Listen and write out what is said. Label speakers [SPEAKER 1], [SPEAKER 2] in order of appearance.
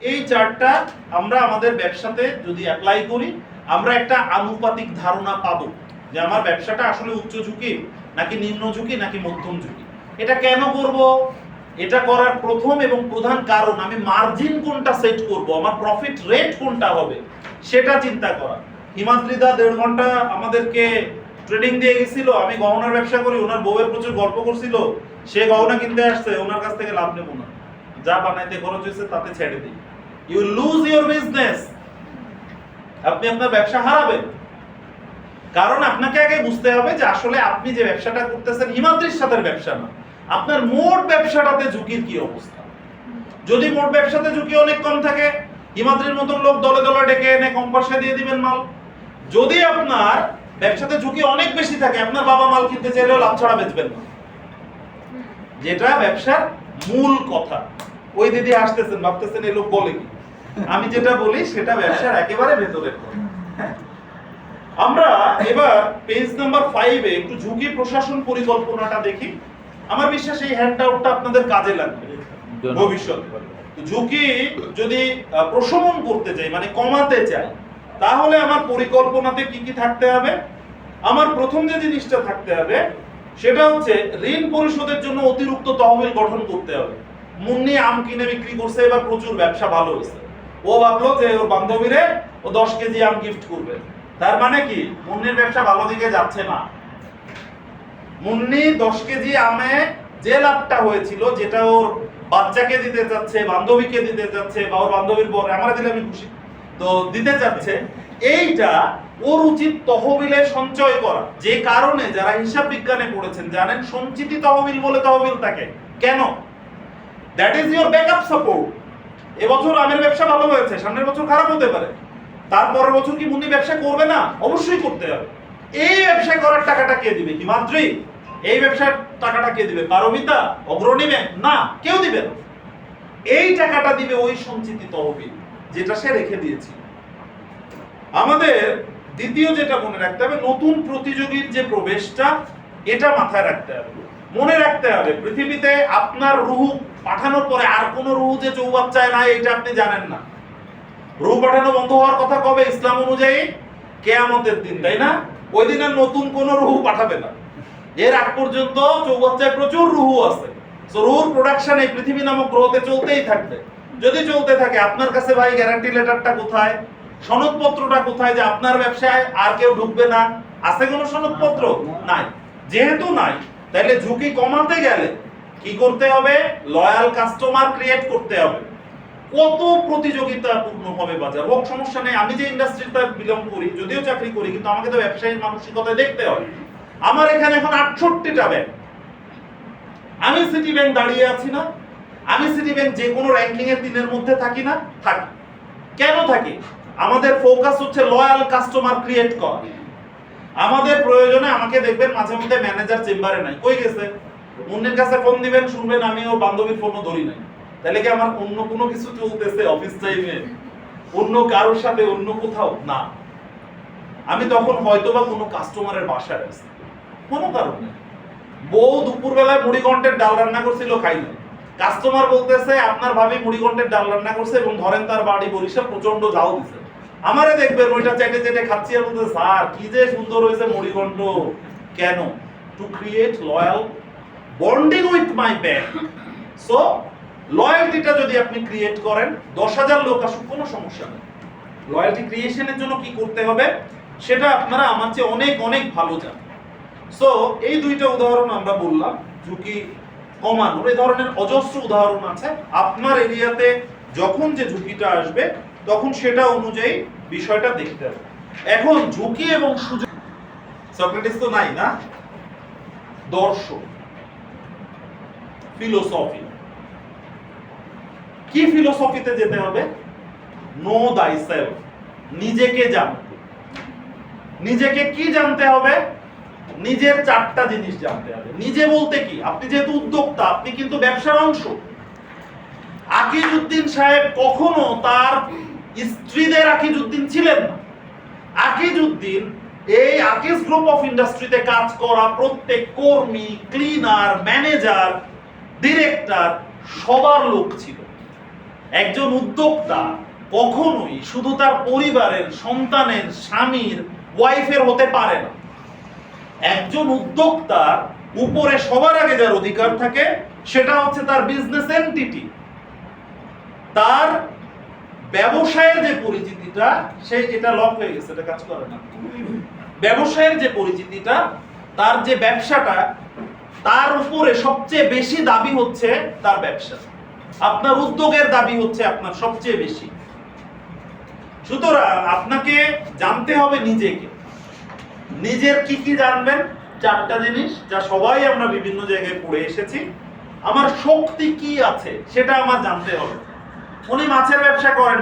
[SPEAKER 1] এই চার্টটা আমরা আমাদের ব্যবসাতে যদি অ্যাপ্লাই করি, আমরা একটা আনুপাতিক ধারণা পাবো যে আমার ব্যবসাটা আসলে উচ্চ ঝুঁকি নাকি নিম্ন ঝুঁকি নাকি মধ্যম ঝুঁকি। এটা কেন করব? এটা করার প্রথম এবং প্রধান কারণ, আমি মার্জিন কোনটা সেট করব, আমার প্রফিট রেট কোনটা হবে, সেটা চিন্তা করা। হিমাদ্রিদা দেড় ঘণ্টা আমাদেরকে ট্রেডিং দিয়ে গেছিল, আমি গহনার ব্যবসা করি, ওনার বউয়ের প্রচুর গল্প করছিল, সে গহনা কিনতে আসছে, ওনার কাছ থেকে লাভ নেব না। যা বানাইতে খরচ হয়েছে তাতে ছেড়ে দিই। ইউ লুজ ইউর বিজনেস আপনি আপনার ব্যবসা হারাবেন। কারণ আপনাকে আগে বুঝতে হবে যে আসলে আপনি যে ব্যবসাটা করতেছেন হিমাদ্রির সাথে ব্যবসা না। আপনার মোট ব্যবসাটাতে ঝুঁকির কি অবস্থা? যদি মোট ব্যবসাতে ঝুঁকি অনেক কম থাকে, হিমাদ্রির মতন লোক দলে দলে ডেকে এনে কম পয়সা দিয়ে দিবেন মাল। যদি আপনার ব্যবসাতে ঝুঁকি অনেক বেশি থাকে, আপনার বাবা মাল কিনতে চাইলেও লাভ ছাড়া বেচবেন না। যেটা ব্যবসার মূল কথা। ওই দিদি আসতেছেন, ভাবতেছেন এই লোক বলে কি? আমি যেটা বলি, সেটা ব্যবসার একেবারে ভেতরের আমরা এবার পেজ নাম্বার ফাইভে একটু ঝুঁকি প্রশাসন পরিকল্পনাটা দেখি। আমার বিশ্বাস এই হ্যান্ডআউটটা আপনাদের কাজে লাগবে ভবিষ্যৎ। ঝুঁকি যদি প্রশমন করতে চাই মানে কমাতে চাই, তাহলে আমার পরিকল্পনাতে কি কি থাকতে হবে? আমার প্রথম যে জিনিসটা থাকতে হবে, সেটা হচ্ছে ঋণ পরিশোধের জন্য অতিরিক্ত তহবিল গঠন করতে হবে। মুন্নি আম কিনে বিক্রি করছে, এবার প্রচুর ব্যবসা ভালো হয়েছে। ও ভাবলো যে ওর বান্ধবীরে ও দশ কেজি আম গিফট করবে। তার মানে কি? মুন্নির ব্যবসা ভালো দিকে যাচ্ছে না। মুন্নি দশ কেজি আমে যে লাভটা হয়েছিল, যেটা ওর বাচ্চাকে দিতে চাচ্ছে, বান্ধবীকে দিতে চাচ্ছে, বা ওর বান্ধবীর বর, আমার দিলে আমি খুশি। তো দিতে চাচ্ছে, এইটা ওর উচিত তহবিলে সঞ্চয় করা। যে কারণে যারা হিসাব বিজ্ঞানে পড়েছেন, জানেন সঞ্চিতি তহবিল বলে তহবিল থাকে। কেন? That is your backup support এবছর আমের ব্যবসা ভালো হয়েছে, সামনের বছর খারাপ হতে পারে। তারপরের বছর কি মুন্নি ব্যবসা করবে না? অবশ্যই করতে হবে। এই ব্যবসা করার টাকাটা কে দিবে? হিমাদ্রি এই ব্যবসার টাকাটা কে দিবে? পারমিতা? অগ্রণী ব্যাংক? না, কেউ দিবে না। এই টাকাটা দিবে ওই সঞ্চিতি তহবিল, যেটা সে রেখে দিয়েছে। আমাদের দ্বিতীয় যেটা মনে রাখতে হবে, নতুন প্রতিযোগীর যে প্রবেশটা, এটা মাথায় রাখতে হবে। মনে রাখতে হবে, পৃথিবীতে আপনার রুহু পাঠানোর পরে আর কোনো রুহু যে চৌবাচ্চায় নাই এটা আপনি জানেন না। রুহু পাঠানো বন্ধ হওয়ার কথা কবে? ইসলাম অনুযায়ী কেয়ামতের দিন, তাই না? ওই দিন আর নতুন কোনো রুহু পাঠাবে না। এর আগ পর্যন্ত চৌবাচ্চায় প্রচুর রুহু আছে। রুহুর প্রোডাকশন এই পৃথিবী নামক গ্রহতে চলতেই থাকবে। যদি চলতে থাকে, আপনার কাছে ভাই গ্যারান্টি লেটারটা কোথায়? সনদপত্রটা কোথায় যে আপনার ব্যবসায় আর কেউ ঢুকবে না? আছে কোনো সনদপত্র? নাই। যেহেতু নাই তাহলে ঝুঁকি কমাতে গেলে কি করতে হবে? লয়াল কাস্টমার ক্রিয়েট করতে হবে। কত প্রতিযোগিতাপূর্ণ হবে বাজার? হোক, সমস্যা নেই। আমি যে ইন্ডাস্ট্রিতে বিলং করি, যদিও চাকরি করি, কিন্তু আমাকে তো ব্যবসায়ীর মানসিকতায় দেখতে হয় আমার এখানে এখন আটষট্টিটা ব্যাংক আমি সিটি ব্যাংক দাঁড়িয়ে আছি না। আমি সিটি ব্যাংক যে কোনো র্যাঙ্কিং এর দিনের মধ্যে থাকি না, থাকি। কেন থাকি? আমাদের ফোকাস হচ্ছে লয়াল কাস্টমার ক্রিয়েট করা। আমাদের প্রয়োজনে আমাকে দেখবেন মাঝে মধ্যে ম্যানেজার চেম্বারে নাই। কই গেছে? অন্যের কাছে ফোন দিবেন, শুনবেন আমি ওর বান্ধবীর ফোনও ধরি নাই। তাহলে কি আমার অন্য কোনো কিছু চলতেছে অফিস টাইমে অন্য কারোর সাথে অন্য কোথাও? না। আমি তখন হয়তো বা কোনো কাস্টমারের বাসায় আছি কোনো কারণ বউ দুপুরবেলায় মুড়ি ঘন্টের ডাল রান্না করছিল, খাই কাস্টমার বলতেছে, আপনার ভাবি মুড়ি ঘন্টের ডাল রান্না করছে এবং ধরেন তার বাড়ি বরিশাল প্রচণ্ড জাল দিছে। আমারে দেখবেন ওইটা চেটে চেটে খাচ্ছি আর বলতে স্যার, কি যে সুন্দর হয়েছে ঘন্ট কেন? To create loyal bonding with my bank so লয়্যালটিটা যদি আপনি ক্রিয়েট করেন, দশ হাজার লোক আসুক, কোনো সমস্যা নেই। লয়্যালটি ক্রিয়েশনের জন্য কি করতে হবে? সেটা আপনারা আমার চেয়ে অনেক অনেক ভালো জানেন। সো এই দুইটা উদাহরণ আমরা বললাম, ঝুঁকি কমানোর। এই ধরনের অজস্র উদাহরণ আছে। আপনার এরিয়াতে যখন যে ঝুঁকিটা আসবে তখন সেটা অনুযায়ী বিষয়টা দেখতে হবে। এখন ঝুঁকি এবং সুযোগ সক্রেটিস তো নাই না? দর্শন ফিলোসফি। কি ফিলোসফিতে যেতে হবে? নো দাই নিজেকে জানতে। নিজেকে কি জানতে হবে? নিজের চারটা জিনিস জানতে হবে। নিজে বলতে কি? আপনি যেহেতু উদ্যোক্তা, আপনি কিন্তু ব্যবসার অংশ। আকিজ উদ্দিন সাহেব কখনো তার স্ত্রীদের আকিজউদ্দিন ছিলেন না। আকিজউদ্দিন এই আকিজ গ্রুপ অফ ইন্ডাস্ট্রিতে কাজ করা প্রত্যেক কর্মী ক্লিনার ম্যানেজার ডিরেক্টর সবার লোক ছিল। একজন উদ্যোক্তা কখনোই শুধু তার পরিবারের, সন্তানের, স্বামীর ওয়াইফের হতে পারে না। একজন উদ্যোক্তার উপরে সবার আগে যার অধিকার থাকে সেটা হচ্ছে তার বিজনেস এন্টিটি তার ব্যবসায়ের যে পরিচিতিটা সে এটা লক হয়ে গেছে, এটা কাজ করে না। ব্যবসায়ের যে পরিচিতিটা, তার যে ব্যবসাটা, তার উপরে সবচেয়ে বেশি দাবি হচ্ছে তার ব্যবসা। আপনার উদ্যোগের দাবি হচ্ছে আপনার সবচেয়ে বেশি। সুতরাং আপনাকে জানতে হবে নিজেকে। নিজের কি কি জানবেন, চারটা জিনিস যা সবাই আমরা বিভিন্ন জায়গায় পড়ে এসেছি। আমার শক্তি কি আছে, সেটা আমার জানতে হবে। উনি মাছের ব্যবসা করেন।